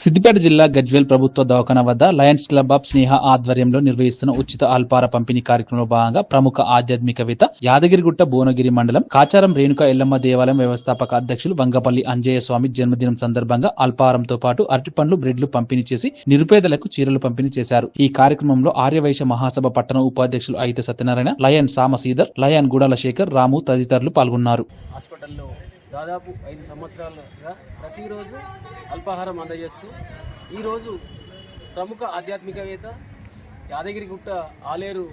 సిద్దిపేట జిల్లా గజ్వేల్ ప్రభుత్వ దవాఖాన వద్ద లయన్స్ క్లబ్ ఆఫ్ స్నేహ ఆధ్వర్యంలో నిర్వహిస్తున్న ఉచిత అల్పార పంపిణీ కార్యక్రమంలో భాగంగా ప్రముఖ ఆధ్యాత్మికవేత్త యాదగిరిగుట్ట భువనగిరి మండలం కాచారం రేణుక ఎల్లమ్మ దేవాలయం వ్యవస్థాపక అధ్యక్షులు వంగపల్లి అంజయ్య స్వామి జన్మదినం సందర్భంగా అల్పారంతో పాటు అరటిపండ్లు బ్రెడ్లు పంపిణీ చేసి నిరుపేదలకు చీరలు పంపిణీ చేశారు. ఈ కార్యక్రమంలో ఆర్యవైశ్య మహాసభ పట్టణ ఉపాధ్యక్షులు అయితే సత్యనారాయణ లయన్ సామసీదర్ లయన్ గుడాల శేఖర్ రాము తదితరులు పాల్గొన్నారు. హాస్పిటల్లో దాదాపు ఐదు సంవత్సరాలుగా ప్రతిరోజు అల్పాహారం అందజేస్తూ ఈరోజు ప్రముఖ ఆధ్యాత్మికవేత్త యాదగిరిగుట్ట ఆలేరు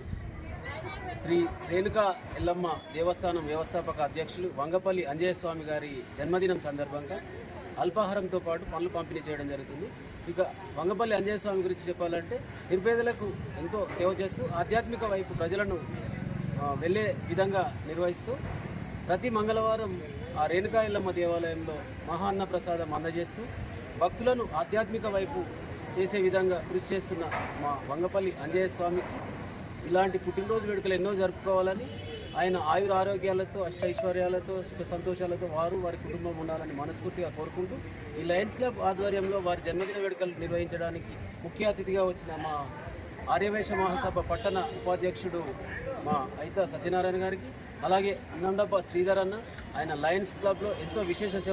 శ్రీ రేణుకా ఎల్లమ్మ దేవస్థానం వ్యవస్థాపక అధ్యక్షులు వంగపల్లి అంజయస్వామి గారి జన్మదినం సందర్భంగా అల్పాహారంతో పాటు పనులు పంపిణీ చేయడం జరుగుతుంది. ఇక వంగపల్లి అంజయస్వామి గురించి చెప్పాలంటే నిర్పేదలకు ఎంతో సేవ చేస్తూ ఆధ్యాత్మిక వైపు ప్రజలను వెళ్ళే విధంగా నిర్వహిస్తూ ప్రతి మంగళవారం ఆ రేణుకా దేవాలయంలో మహాన్న ప్రసాదం అందజేస్తూ భక్తులను ఆధ్యాత్మిక వైపు చేసే విధంగా కృషి చేస్తున్న మా వంగపల్లి అంజయ్య స్వామి. ఇలాంటి పుట్టినరోజు వేడుకలు ఎన్నో జరుపుకోవాలని ఆయన ఆయుర ఆరోగ్యాలతో అష్టైశ్వర్యాలతో సుఖ సంతోషాలతో వారు వారి కుటుంబం ఉండాలని మనస్ఫూర్తిగా కోరుకుంటూ ఈ లయన్స్ క్లబ్ ఆధ్వర్యంలో వారి జన్మదిన వేడుకలు నిర్వహించడానికి ముఖ్య అతిథిగా వచ్చిన మా ఆర్యవేశ మహాసభ పట్టణ ఉపాధ్యక్షుడు మా అయిత సత్యనారాయణ గారికి అలాగే అన్నండప్ప శ్రీధర్ అన్న ఆయన లయన్స్ క్లబ్లో ఎంతో విశేష